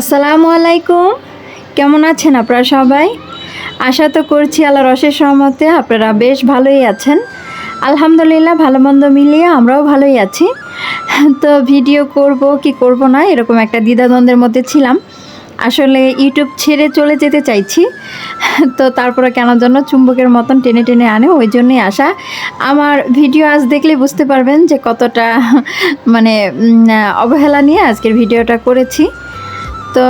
আসসালামু আলাইকুম। কেমন আছেন আপনারা সবাই? আশা তো করছি আল্লাহ রসের সহমতে আপনারা বেশ ভালোই আছেন। আলহামদুলিল্লাহ, ভালো মন্দ মিলিয়ে আমরাও ভালোই আছি। তো ভিডিও করব, কি করব না, এরকম একটা দ্বিধাদ্বন্দ্বের মধ্যে ছিলাম। আসলে ইউটিউব ছেড়ে চলে যেতে চাইছি। তো তারপরে কেন জন্য চুম্বকের মতন টেনে টেনে আনে, ওই জন্যই আসা আমার ভিডিও আজ দেখলে বুঝতে পারবেন যে কতটা মানে অবহেলা নিয়ে আজকের ভিডিওটা করেছি। তো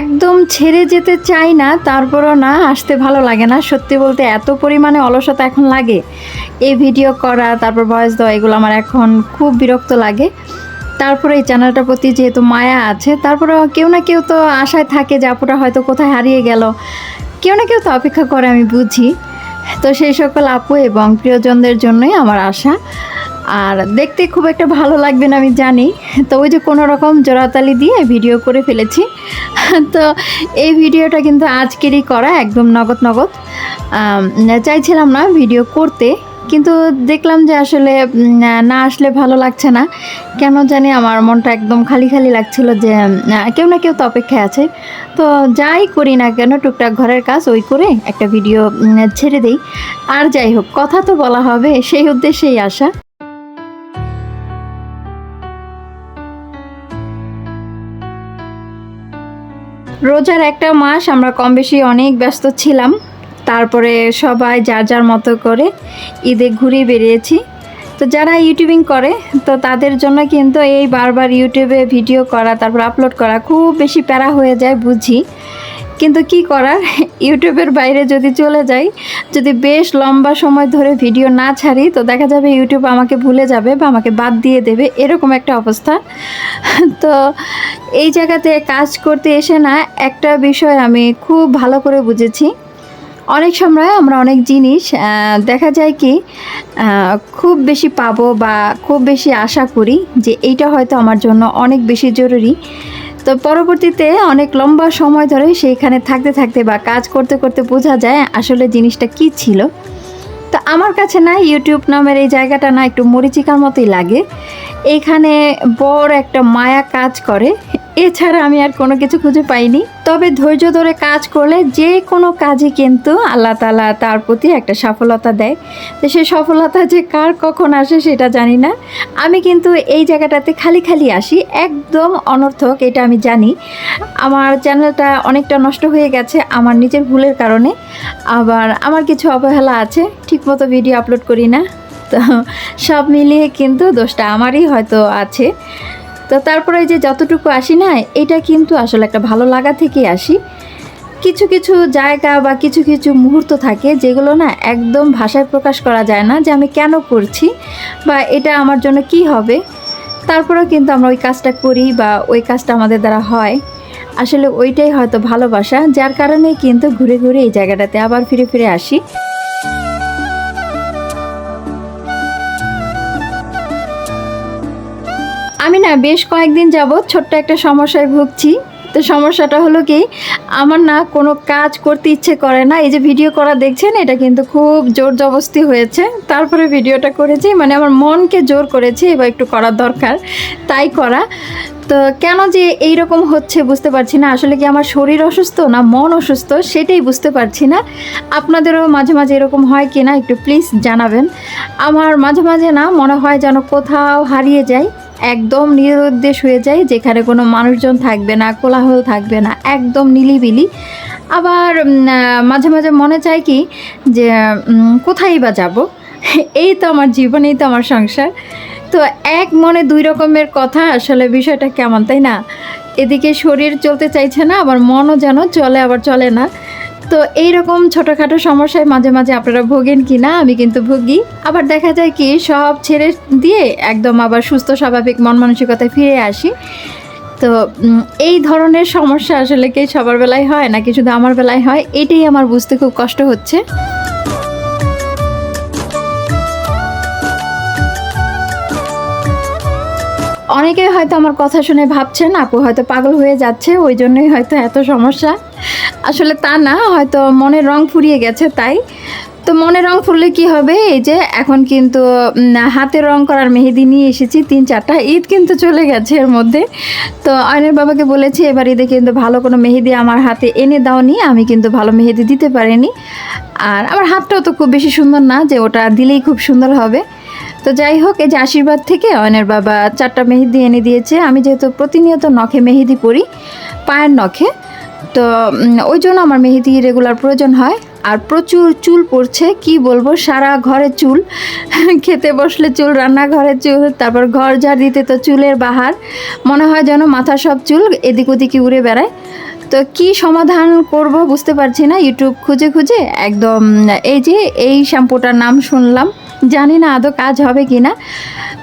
একদম ছেড়ে যেতে চাই না, তারপরও না, আসতে ভালো লাগে না। সত্যি বলতে এত পরিমাণে অলসতা এখন লাগে। এই ভিডিও করা, তারপর ভয়েস দেওয়া, এগুলো আমার এখন খুব বিরক্ত লাগে। তারপরে এই চ্যানেলটার প্রতি যেহেতু মায়া আছে, তারপরে কেউ না কেউ তো আশায় থাকে যে আপুটা হয়তো কোথায় হারিয়ে গেল। কেউ না কেউ তো অপেক্ষা করে, আমি বুঝি। তো সেই সকল আপু এবং প্রিয়জনদের জন্যই আমার আশা। আর দেখতে খুব একটা ভালো লাগবে না, আমি জানি। তো ওই যে কোনো রকম জোড়াতালি দিয়ে ভিডিও করে ফেলেছি। তো এই ভিডিওটা কিন্তু আজকেরই করা, একদম নগদ নগদ। চাইছিলাম না ভিডিও করতে, কিন্তু দেখলাম যে আসলে না আসলে ভালো লাগছে না। কেন জানি আমার মনটা একদম খালি খালি লাগছিল যে কেউ না কেউ তো অপেক্ষায় আছে। তো যাই করি না কেন, টুকটাক ঘরের কাজ ওই করে একটা ভিডিও ছেড়ে দেই। আর যাই হোক, কথা তো বলা হবে, সেই উদ্দেশ্যেই আসা রোজার একটা মাস আমরা কম বেশি অনেক ব্যস্ত ছিলাম। তারপরে সবাই যার যার মতো করে ঈদে ঘুরে বেরিয়েছি তো যারা ইউটিউবিং করে, তো তাদের জন্য কিন্তু এই বারবার ইউটিউবে ভিডিও করা, তারপর আপলোড করা খুব বেশি প্যারা হয়ে যায় বুঝি। কিন্তু কি করার? ইউটিউবের বাইরে যদি চলে যাই, যদি বেশ লম্বা সময় ধরে ভিডিও না ছাড়ি, তো দেখা যাবে ইউটিউব আমাকে ভুলে যাবে বা আমাকে বাদ দিয়ে দেবে, এরকম একটা অবস্থা। তো এই জায়গাতে কাজ করতে এসে না একটা বিষয় আমি খুব ভালো করে বুঝেছি। অনেক সময় আমরা অনেক জিনিস দেখা যায় কি খুব বেশি পাবো বা খুব বেশি আশা করি যে এইটা হয়তো আমার জন্য অনেক বেশি জরুরি। তো পরবর্তীতে অনেক লম্বা সময় ধরে সেইখানে থাকতে থাকতে বা কাজ করতে করতে বোঝা যায় আসলে জিনিসটা কি ছিল। তো আমার কাছে না ইউটিউব নামের এই জায়গাটা না একটু মরিচিকার মতোই লাগে। এখানে বড় একটা মায়া কাজ করে। এছাড়া আমি আর কোনো কিছু খুঁজে পাইনি। তবে ধৈর্য ধরে কাজ করলে যে কোনো কাজে কিন্তু আল্লাহ তালা তার প্রতি একটা সফলতা দেয়। তো সেই সফলতা যে কার কখন আসে সেটা জানি না। আমি কিন্তু এই জায়গাটাতে খালি খালি আসি, একদম অনর্থক, এটা আমি জানি। আমার চ্যানেলটা অনেকটা নষ্ট হয়ে গেছে আমার নিজের ভুলের কারণে। আবার আমার কিছু অবহেলা আছে, ঠিকমতো ভিডিও আপলোড করি না। তো সব মিলিয়ে কিন্তু দোষটা আমারই হয়তো আছে। তো তারপরে যে যতটুকু আসি না, এটা কিন্তু আসলে একটা ভালো লাগা থেকে আসি। কিছু কিছু জায়গা বা কিছু কিছু মুহূর্ত থাকে যেগুলো না একদম ভাষায় প্রকাশ করা যায় না যে আমি কেন করছি বা এটা আমার জন্য কি হবে। তারপরেও কিন্তু আমরা ওই কাজটা করি বা ওই কাজটা আমাদের দ্বারা হয়। আসলে ওইটাই হয়তো ভালোবাসা, যার কারণেই কিন্তু ঘুরে ঘুরে এই জায়গাটাতে আবার ফিরে ফিরে আসি। আমি না বেশ কয়েকদিন যাবৎ ছোট্ট একটা সমস্যায় ভুগছি। তো সমস্যাটা হলো কি, আমার না কোনো কাজ করতে ইচ্ছে করে না। এই যে ভিডিও করা দেখছেন, এটা কিন্তু খুব জোর জবস্তি হয়েছে। তারপরে ভিডিওটা করেছি মানে আমার মনকে জোর করেছি, এবার একটু করার দরকার, তাই করা। তো কেন যে এই রকম হচ্ছে বুঝতে পারছি না। আসলে কি আমার শরীর অসুস্থ না মন অসুস্থ, সেটাই বুঝতে পারছি না। আপনাদেরও মাঝে মাঝে এরকম হয় কি না একটু প্লিজ জানাবেন। আমার মাঝে মাঝে না মনে হয় যেন কোথাও হারিয়ে যায় একদম নিরুদ্দেশ হয়ে যায়, যেখানে কোনো মানুষজন থাকবে না, কোলাহল থাকবে না, একদম নিলিবিলি। আবার মাঝে মাঝে মনে চায় কি যে কোথায় বা যাব? এই তো আমার জীবন, এই তো আমার সংসার। তো এক মনে দুই রকমের কথা, আসলে বিষয়টা কেমন, তাই না? এদিকে শরীর চলতে চাইছে না, আবার মনও যেন চলে, আবার চলে না। তো এইরকম ছোটোখাটো সমস্যায় মাঝে মাঝে আপনারা ভোগেন কি না, আমি কিন্তু ভুগি। আবার দেখা যায় কি, সব ছেড়ে দিয়ে একদম আবার সুস্থ, স্বাভাবিক, মন মানসিকতায় ফিরে আসি। তো এই ধরনের সমস্যা আসলে কি সবার বেলায় হয় নাকি শুধু আমার বেলায় হয়? এটাই আমার বুঝতে খুব কষ্ট হচ্ছে। অনেকে হয়তো আমার কথা শুনে ভাবছেন, আপু হয়তো পাগল হয়ে যাচ্ছে, ওই জন্যই হয়তো এত সমস্যা। আসলে তা না, হয়তো মনের রং ফুরিয়ে গেছে তাই। তো মনে রং ফুললে কি হবে? এই যে এখন কিন্তু হাতে রং করার মেহেদি নিয়ে এসেছি, তিন চারটা ঈদ কিন্তু চলে গেছে এর মধ্যে। তো আয়নের বাবাকে বলেছি, এবার ঈদে কিন্তু ভালো কোনো মেহেদি আমার হাতে এনে দাওনি, আমি কিন্তু ভালো মেহেদি দিতে পারিনি। আর আমার হাতটাও তো খুব বেশি সুন্দর না, যে ওটা দিলেই খুব সুন্দর হবে। তো যাই হোক, এই যে আশীর্বাদ থেকে অয়নের বাবা চারটা মেহেদি এনে দিয়েছে। আমি যেহেতু প্রতিনিয়ত নখে মেহেদি পরি, পায়ের নখে, তো ওই জন্য আমার মেহেদি রেগুলার প্রয়োজন হয়। আর প্রচুর চুল পড়ছে, কি বলব, সারা ঘরে চুল। খেতে বসলে চুল, রান্নাঘরে চুল, তারপর ঘর ঝাড় দিতে তো চুলের বাহার। মনে হয় যেন মাথা সব চুল এদিক ওদিকে উড়ে বেড়ায়। তো কি সমাধান করব বুঝতে পারছি না, ইউটিউব খুঁজে খুঁজে একদম এই যে এই শ্যাম্পুটার নাম শুনলাম। জানি না আদৌ কাজ হবে কি না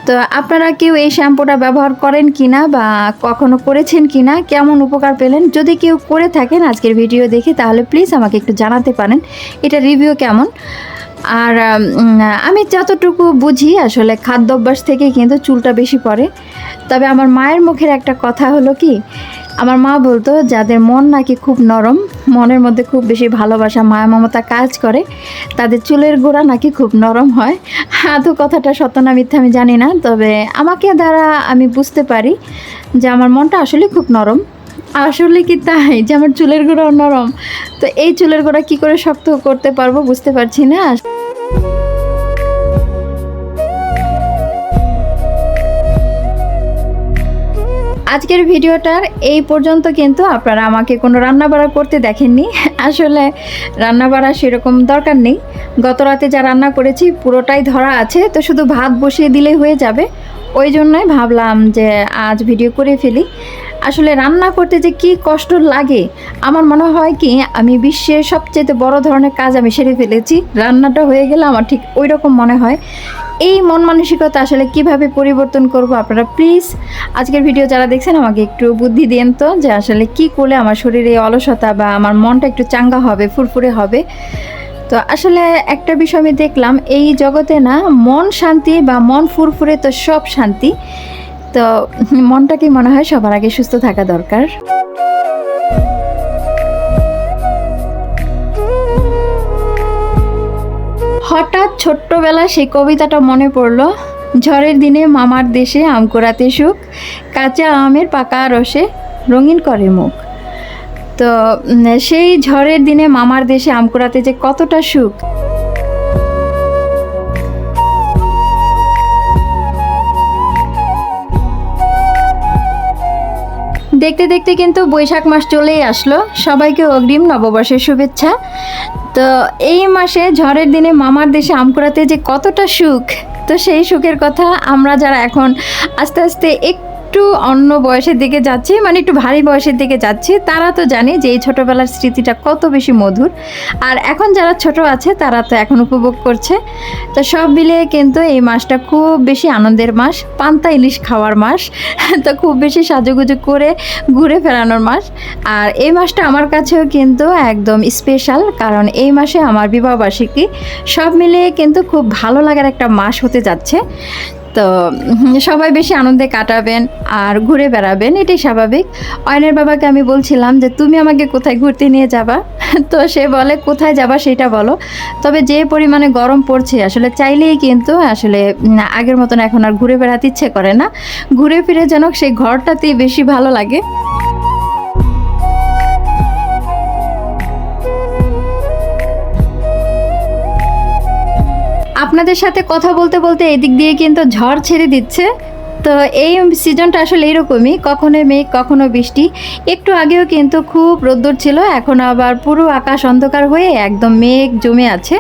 তো আপনারা কেউ এই শ্যাম্পুটা ব্যবহার করেন কি না বা কখনো করেছেন কি না কেমন উপকার পেলেন, যদি কেউ করে থাকেন আজকের ভিডিও দেখে, তাহলে প্লিজ আমাকে একটু জানাতে পারেন, এটা রিভিউ কেমন। আর আমি যতটুকু বুঝি, আসলে খাদ্য অভ্যাস থেকে কিন্তু চুলটা বেশি পড়ে। তবে আমার মায়ের মুখের একটা কথা হলো কি আমার মা বলতো, যাদের মন নাকি খুব নরম, মনের মধ্যে খুব বেশি ভালোবাসা, মায়া, মমতা কাজ করে, তাদের চুলের গোড়া নাকি খুব নরম হয়। আদৌ কথাটা সত্য না মিথ্যা আমি জানি না, তবে আমাকে দ্বারা আমি বুঝতে পারি যে আমার মনটা আসলে খুব নরম। আসলে কি তাই যে আমার চুলের গোড়া নরম? তো এই চুলের গোড়া কি করে শক্ত করতে পারব বুঝতে পারছি না। আজকের ভিডিওটার এই পর্যন্ত কিন্তু আপনারা আমাকে কোনো রান্নাবাড়া করতে দেখেননি। আসলে রান্নাবাড়া সেরকম দরকার নেই। গত রাতে যা রান্না করেছি পুরোটাই ধরা আছে, তো শুধু ভাত বসিয়ে দিলেই হয়ে যাবে। ওই জন্যই ভাবলাম যে আজ ভিডিও করে ফেলি। আসলে রান্না করতে যে কি কষ্ট লাগে, আমার মনে হয় কি আমি বিশ্বের সবচেয়ে বড় ধরনের কাজ আমি সেরে ফেলেছি। রান্নাটা হয়ে গেলে আমার ঠিক ওই রকম মনে হয়। এই মন মানসিকতা আসলে কীভাবে পরিবর্তন করব আপনারা প্লিজ আজকের ভিডিও যারা দেখছেন আমাকে একটু বুদ্ধি দেন তো যে আসলে কি করলে আমার শরীরে অলসতা বা আমার মনটা একটু চাঙ্গা হবে, ফুরফুরে হবে। তো আসলে একটা বিষয় আমি দেখলাম, এই জগতে না মন শান্তি বা মন ফুরফুরে তো সব শান্তি। তো মনটাকে মনে হয় সবার আগে সুস্থ থাকা দরকার। হঠাৎ ছোট্টবেলা সেই কবিতাটা মনে পড়ল, ঝড়ের দিনে মামার দেশে আম কুড়াতে সুখ, কাঁচা আমের পাকা রসে রঙিন করে মুখ। তো সেই ঝড়ের দিনে মামার দেশে আম কুড়াতে যে কতটা সুখ। দেখতে দেখতে কিন্তু বৈশাখ মাস চলেই আসলো। সবাইকে অগ্রিম নববর্ষের শুভেচ্ছা। তো এই মাসে ঝড়ের দিনে মামার দেশে আম কুড়াতে যে কতটা সুখ, তো সেই সুখের কথা আমরা যারা এখন আস্তে আস্তে একটু অন্য বয়সের দিকে যাচ্ছি মানে একটু ভারী বয়সের দিকে যাচ্ছি। তারা তো জানে যে এই ছোটোবেলার স্মৃতিটা কত বেশি মধুর। আর এখন যারা ছোট আছে, তারা তো এখন উপভোগ করছে। তো সব মিলিয়ে কিন্তু এই মাসটা খুব বেশি আনন্দের মাস, পান্তা ইলিশ খাওয়ার মাস। তো খুব বেশি সাজুগুজু করে ঘুরে ফেরানোর মাস। আর এই মাসটা আমার কাছেও কিন্তু একদম স্পেশাল কারণ এই মাসে আমার বিবাহবার্ষিকী। সব মিলিয়ে কিন্তু খুব ভালো লাগার একটা মাস হতে যাচ্ছে। তো সবাই বেশি আনন্দে কাটাবেন আর ঘুরে বেড়াবেন, এটাই স্বাভাবিক। অয়নের বাবাকে আমি বলছিলাম যে, তুমি আমাকে কোথায় ঘুরতে নিয়ে যাবা? তো সে বলে, কোথায় যাবা সেটা বলো। তবে যে পরিমাণে গরম পড়ছে, আসলে চাইলেই কিন্তু, আসলে আগের মতন এখন আর ঘুরে বেড়াতে ইচ্ছে করে না। ঘুরে ফিরে যেন সেই ঘরটাতেই বেশি ভালো লাগে। আপনাদের সাথে কথা বলতে বলতে এদিক দিয়ে কিন্তু ঝড় ছেড়ে দিচ্ছে। তো এই সিজনটা আসলে এরকমই কখনো মেঘ, কখনো বৃষ্টি। একটু আগেও কিন্তু খুব রোদ্দুর ছিল, এখন আবার পুরো আকাশ অন্ধকার হয়ে একদম মেঘ জমে আছে।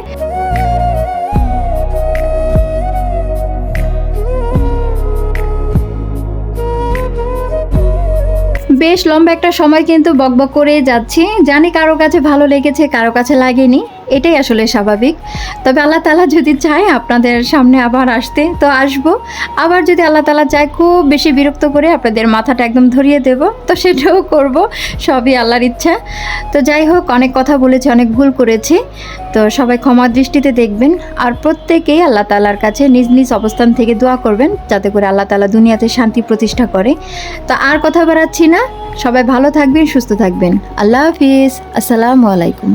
বেশ লম্বা একটা সময় কিন্তু বকবক করে যাচ্ছি। জানি কারও কাছে ভালো লেগেছে, কারও কাছে লাগেনি। এটাই আসলে স্বাভাবিক। তবে আল্লাহ তালা যদি চায়, আপনাদের সামনে আবার আসতে তো আসব। আবার যদি আল্লাহ তালা চায়, খুব বেশি বিরক্ত করে আপনাদের মাথাটা একদম ধরিয়ে দেব। তো সেটাও করব, সবই আল্লাহর ইচ্ছা। তো যাই হোক, অনেক কথা বলেছি, অনেক ভুল করেছি। তো সবাই ক্ষমা দৃষ্টিতে দেখবেন। আর প্রত্যেকেই আল্লাহ তালার কাছে নিজ নিজ অবস্থান থেকে দোয়া করবেন, যাতে করে আল্লাহ তালা দুনিয়াতে শান্তি প্রতিষ্ঠা করে। তো আর কথা বাড়াচ্ছি না। সবাই ভালো থাকবেন, সুস্থ থাকবেন। আল্লাহ হাফিজ। আসসালামু আলাইকুম।